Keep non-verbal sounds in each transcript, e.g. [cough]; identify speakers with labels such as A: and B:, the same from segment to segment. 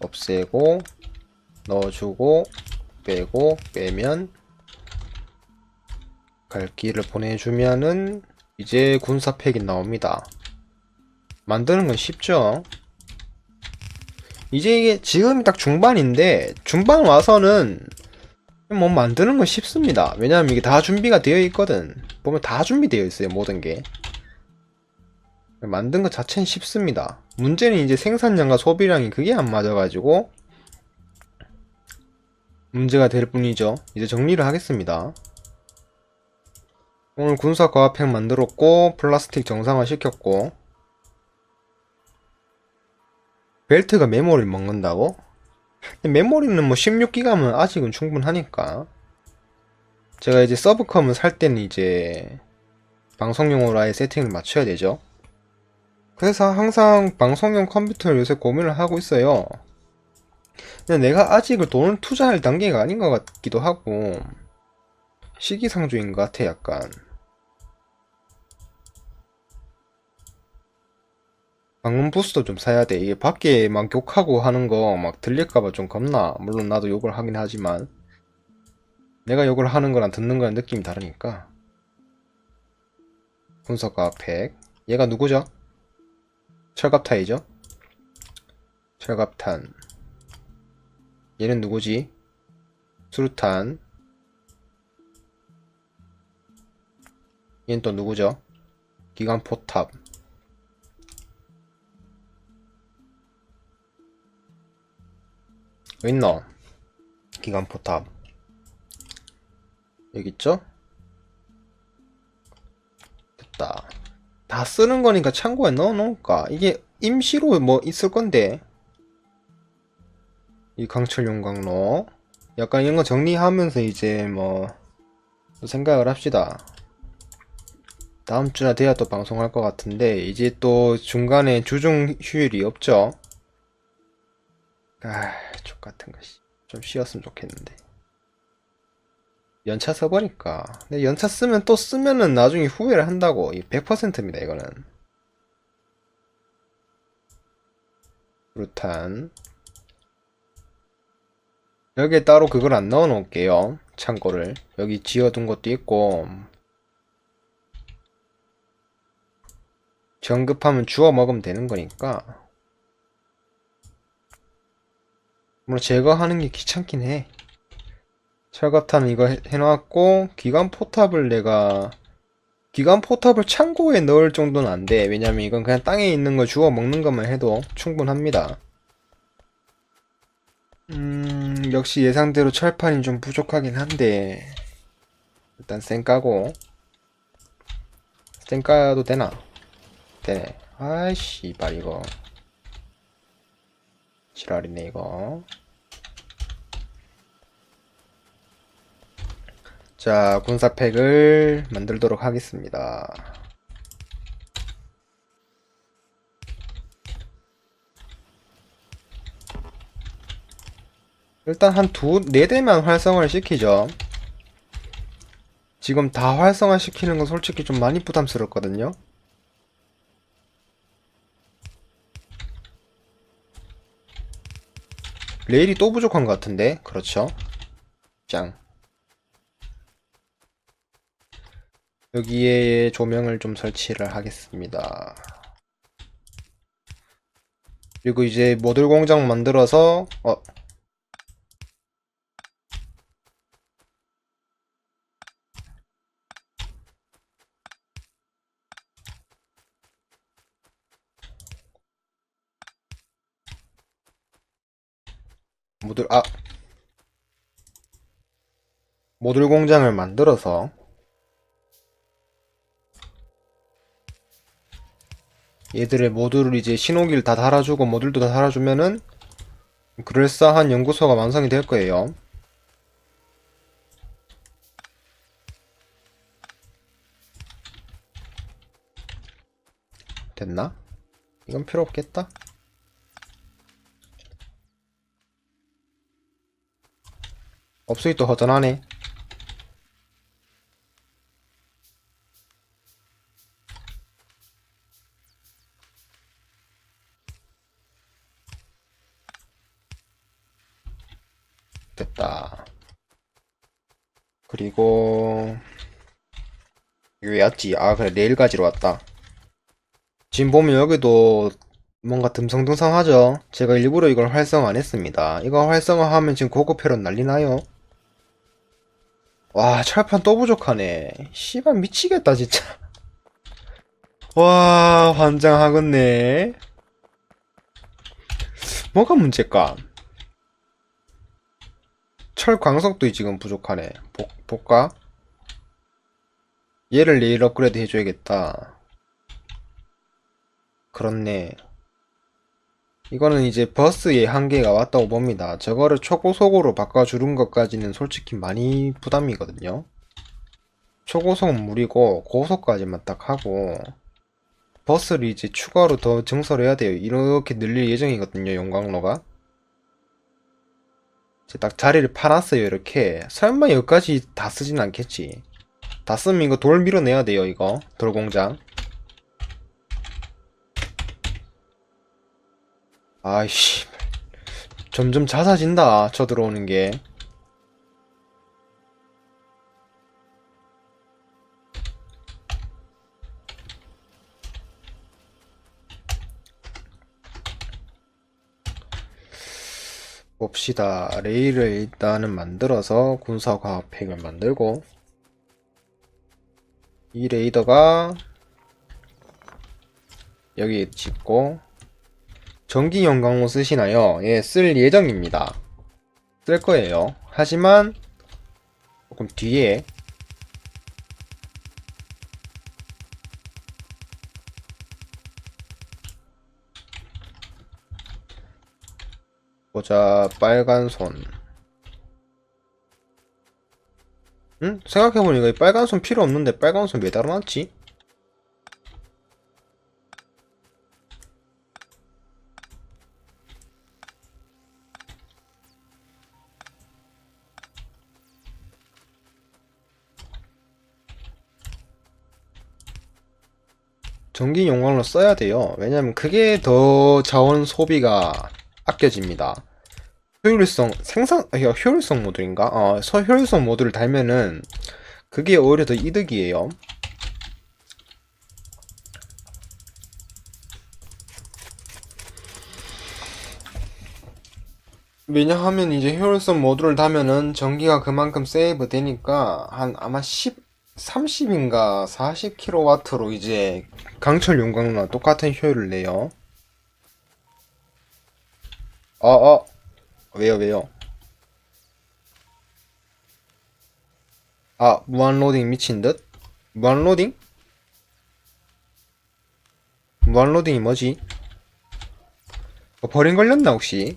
A: 없애고 넣어주고 빼고 빼면 갈기를 보내주면은 이제 군사팩이 나옵니다. 만드는 건 쉽죠? 이제 이게 지금이 딱 중반인데 중반 와서는 뭐 만드는 건 쉽습니다. 왜냐면 이게 다 준비가 되어 있거든. 보면 다 준비되어 있어요, 모든 게. 만든 것 자체는 쉽습니다. 문제는 이제 생산량과 소비량이 그게 안 맞아가지고 문제가 될 뿐이죠. 이제 정리를 하겠습니다. 오늘 군사 과학팩 만들었고 플라스틱 정상화 시켰고 벨트가 메모리를 먹는다고? 메모리는 뭐 16기가면 아직은 충분하니까 제가 이제 서브컴을 살 때는 이제 방송용으로 아예 세팅을 맞춰야 되죠 그래서 항상 방송용 컴퓨터를 요새 고민을 하고 있어요 근데 내가 아직은 돈을 투자할 단계가 아닌 것 같기도 하고 시기상조인 것 같아 약간 방음 부스도 좀 사야 돼. 이게 밖에 막 욕하고 하는 거 막 들릴까봐 좀 겁나. 물론 나도 욕을 하긴 하지만 내가 욕을 하는 거랑 듣는 거랑 느낌이 다르니까. 분석과 팩. 얘가 누구죠? 철갑탄이죠? 철갑탄. 얘는 누구지? 수류탄. 얘는 또 누구죠? 기관포탑. 왜 있나? 기관포탑 여기 있죠? 됐다 다 쓰는 거니까 창고에 넣어놓을까? 이게 임시로 뭐 있을 건데. 이 강철 용광로. 약간 이런 거 정리하면서 이제 뭐또 생각을 합시다. 다음 주나 돼야 또 방송할 것 같은데 이제 또 중간에 주중 휴일이 없죠? 아, 족 같은 것이 좀 쉬었으면 좋겠는데. 연차 써보니까. 근데 연차 쓰면 또 쓰면은 나중에 후회를 한다고. 이 100%입니다, 이거는. 루탄. 여기에 따로 그걸 안 넣어 놓을게요. 창고를. 여기 지어둔 것도 있고. 정급하면 주워 먹으면 되는 거니까. 물론 제거하는 게 귀찮긴 해. 철갑탄은 이거 해, 해놨고 기관 포탑을 내가 기관 포탑을 창고에 넣을 정도는 안 돼. 왜냐면 이건 그냥 땅에 있는 거 주워 먹는 것만 해도 충분합니다. 음, 역시 예상대로 철판이 좀 부족하긴 한데 일단 쌩 까고 쌩 까도 되나? 되네. 아이씨, 이발 이거. 지랄이네 이거. 자, 군사팩을 만들도록 하겠습니다. 일단 한 두, 네 대만 활성화를 시키죠. 지금 다 활성화 시키는 건 솔직히 좀 많이 부담스럽거든요. 레일이 또 부족한 것 같은데? 그렇죠. 짱. 여기에 조명을 좀 설치를 하겠습니다. 그리고 이제 모듈 공장 만들어서 어 모듈 아 모듈 공장을 만들어서 얘들의 모듈을 이제 신호기를 다 달아주고 모듈도 다 달아주면은 그럴싸한 연구소가 완성이 될 거예요. 됐나? 이건 필요 없겠다. 업소이 또 허전하네. 됐다. 그리고 이거 왜 왔지? 아 그래 내일 가지러 왔다. 지금 보면 여기도 뭔가 듬성듬성하죠? 제가 일부러 이걸 활성화 안 했습니다. 이거 활성화하면 지금 고급 회로 난리 나요. 와 철판 또 부족하네. 씨발 미치겠다 진짜. 와 환장하겠네. 뭐가 문제일까? 철 광석도 지금 부족하네. 복, 볼까? 얘를 내일 업그레이드 해줘야겠다. 그렇네. 이거는 이제 버스의 한계가 왔다고 봅니다. 저거를 초고속으로 바꿔주는 것까지는 솔직히 많이 부담이거든요. 초고속은 무리고 고속까지만 딱 하고 버스를 이제 추가로 더 증설해야 돼요. 이렇게 늘릴 예정이거든요. 용광로가. 이제 딱 자리를 파놨어요. 이렇게. 설마 여기까지 다 쓰진 않겠지. 다 쓰면 이거 돌 밀어내야 돼요. 이거 돌 공장. 아이씨. 점점 잦아진다. 저 들어오는 게. 봅시다. 레일을 일단은 만들어서 군사과학팩을 만들고 이 레이더가 여기 짓고 전기 영광로 쓰시나요? 예, 쓸 예정입니다. 쓸 거예요. 하지만 조금 뒤에 보자 빨간 손 응? 생각해보니까 이 빨간 손 필요 없는데 빨간 손 왜 달아놨지? 전기 용광로 써야 돼요. 왜냐면 그게 더 자원 소비가 아껴집니다. 효율성, 생산, 아, 효율성 모듈인가? 어, 서 효율성 모듈을 달면은 그게 오히려 더 이득이에요. 왜냐하면 이제 효율성 모듈을 달면은 전기가 그만큼 세이브 되니까 한 아마 10, 30인가 40kW로 이제 강철 용광로랑 똑같은 효율을 내요. 어, 어. 왜요, 왜요? 아, 무한 로딩 미친 듯? 무한 로딩? 무한 로딩이 뭐지? 어, 버린 걸렸나, 혹시?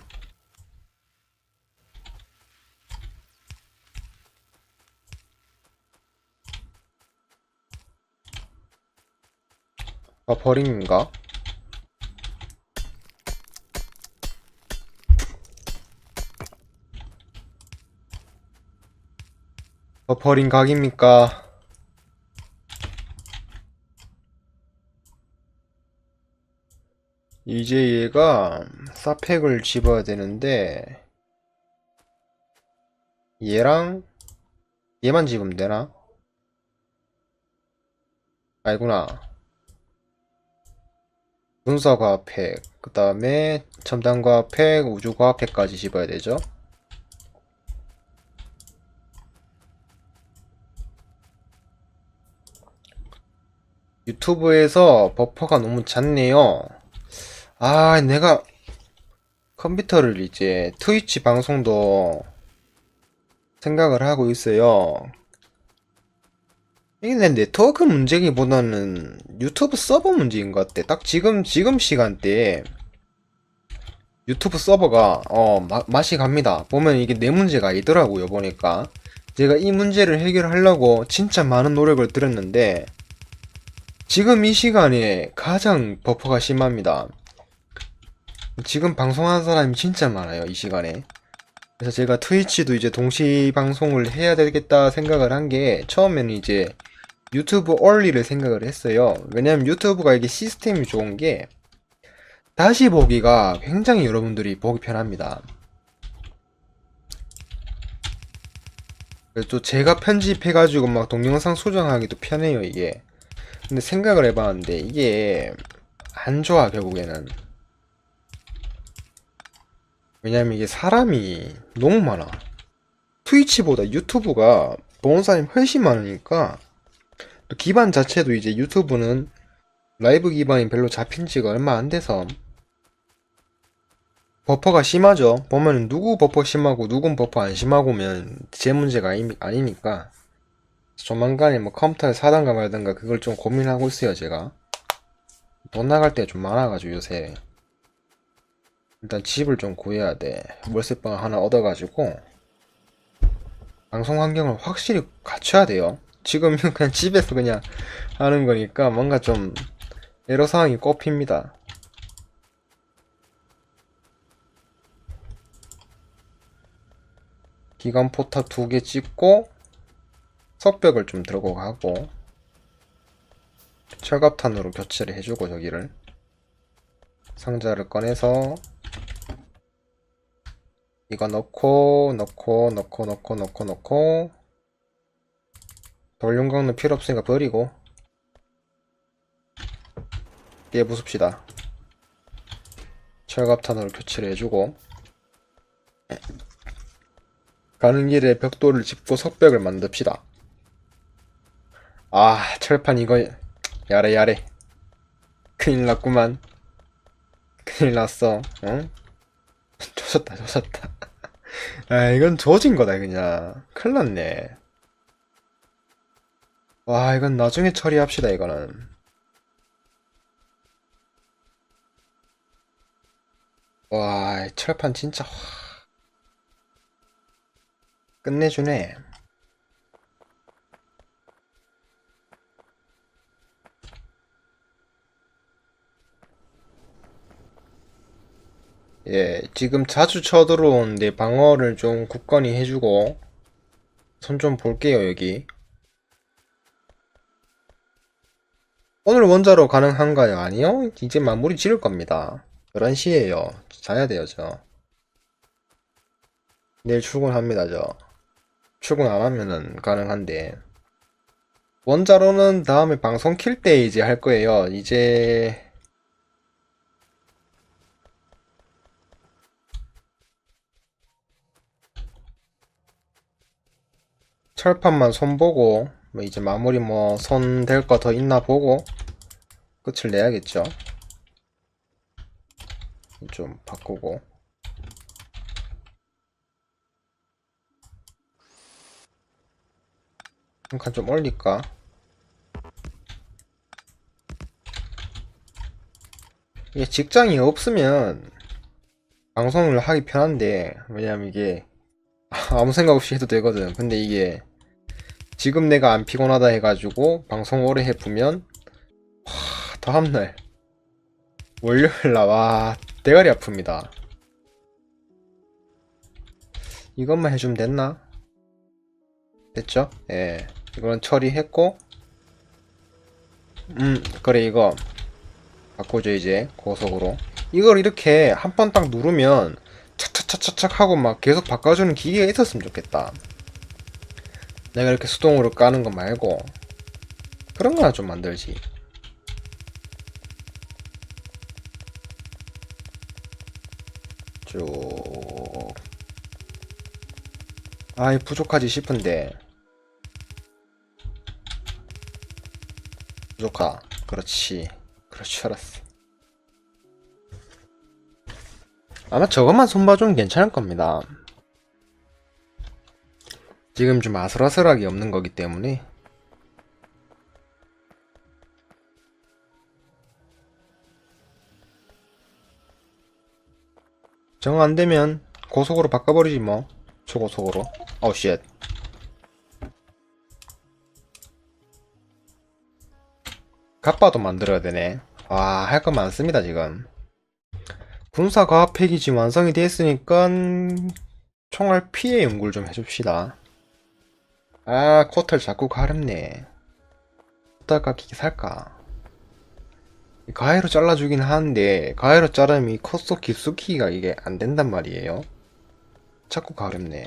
A: 아, 버림인가? 어, 버린 각입니까? 이제 얘가 사팩을 집어야 되는데 얘랑 얘만 집으면 되나? 아니구나 분사과학팩 그 다음에 첨단과학팩 우주과학팩까지 집어야 되죠 유튜브에서 버퍼가 너무 잦네요. 아, 내가 컴퓨터를 이제 트위치 방송도 생각을 하고 있어요. 이게 내 네트워크 문제기보다는 유튜브 서버 문제인 것 같아. 딱 지금, 지금 시간대에 유튜브 서버가, 어, 마- 맛이 갑니다. 보면 이게 내 문제가 아니더라고요, 보니까. 제가 이 문제를 해결하려고 진짜 많은 노력을 들였는데, 지금 이 시간에 가장 버퍼가 심합니다. 지금 방송하는 사람이 진짜 많아요, 이 시간에. 그래서 제가 트위치도 이제 동시 방송을 해야 되겠다 생각을 한 게, 처음에는 이제 유튜브 올리를 생각을 했어요. 왜냐면 유튜브가 이게 시스템이 좋은 게, 다시 보기가 굉장히 여러분들이 보기 편합니다. 또 제가 편집해가지고 막 동영상 수정하기도 편해요, 이게. 근데 생각을 해봤는데, 이게 안 좋아, 결국에는. 왜냐면 이게 사람이 너무 많아. 트위치보다 유튜브가 보는 사람이 훨씬 많으니까, 또 기반 자체도 이제 유튜브는 라이브 기반이 별로 잡힌 지가 얼마 안 돼서, 버퍼가 심하죠. 보면 누구 버퍼 심하고 누군 버퍼 안 심하고면 제 문제가 아니, 아니니까 조만간에 뭐 컴퓨터를 사던가 말던가 그걸 좀 고민하고 있어요 제가. 돈 나갈 때 좀 많아가지고 요새. 일단 집을 좀 구해야 돼. 월세방 하나 얻어가지고. 방송 환경을 확실히 갖춰야 돼요. 지금 그냥 집에서 그냥 하는 거니까 뭔가 좀 애로사항이 꼽힙니다. 기관 포탑 두 개 찍고 석벽을 좀 들고 가고 철갑탄으로 교체를 해주고 저기를 상자를 꺼내서 이거 넣고 넣고 넣고 넣고 넣고 넣고 돌용광은 필요 없으니까 버리고 얘 부숩시다 철갑탄으로 교체를 해주고 가는 길에 벽돌을 짚고 석벽을 만듭시다. 아, 철판 이거 야래 야래. 큰일 났구만. 큰일 났어. 응? [laughs] 조졌다 조졌다. [laughs] 아, 이건 조진 거다 그냥. 큰일 났네. 와, 이건 나중에 처리합시다 이거는. 와, 이 철판 진짜. 끝내주네. 예, 지금 자주 쳐들어온 내 방어를 좀 굳건히 해주고, 손 좀 볼게요, 여기. 오늘 원자로 가능한가요? 아니요? 이제 마무리 지을 겁니다. 11시에요. 자야 돼요, 저. 내일 출근합니다, 저. 출근 안 하면은 가능한데. 원자로는 다음에 방송 킬 때 이제 할 거예요. 이제 철판만 손 보고 뭐 이제 마무리 뭐손될거 더 있나 보고 끝을 내야겠죠. 좀 바꾸고. 한 칸 좀 올릴까? 이게 직장이 없으면 방송을 하기 편한데 왜냐면 이게 아무 생각 없이 해도 되거든 근데 이게 지금 내가 안 피곤하다 해가지고 방송 오래 해보면 와 다음날 월요일 나와 대가리 아픕니다 이것만 해주면 됐나? 됐죠? 예. 이거는 처리했고, 음, 그래, 이거. 바꾸죠, 이제. 고속으로. 이걸 이렇게 한 번 딱 누르면, 착착착착착 하고 막 계속 바꿔주는 기계가 있었으면 좋겠다. 내가 이렇게 수동으로 까는 거 말고, 그런 거나 좀 만들지. 쭉. 아이, 부족하지 싶은데. 부족하. 그렇지. 줄 알았어. 아마 저것만 손봐주면 괜찮을 겁니다. 지금 좀 아슬아슬하게 없는 거기 때문에. 정 안되면 고속으로 바꿔버리지 뭐. 초고속으로. 어우 쉣. 갑바도 만들어야 되네. 와, 할 거 많습니다, 지금. 군사 과학 패키지 완성이 됐으니까 총알 피해 연구를 좀 해줍시다. 아, 코털 자꾸 가렵네. 기기 살까? 가해로 잘라주긴 하는데 가해로 자르면 이 컷속 깊숙이가 이게 안 된단 말이에요. 자꾸 가렵네.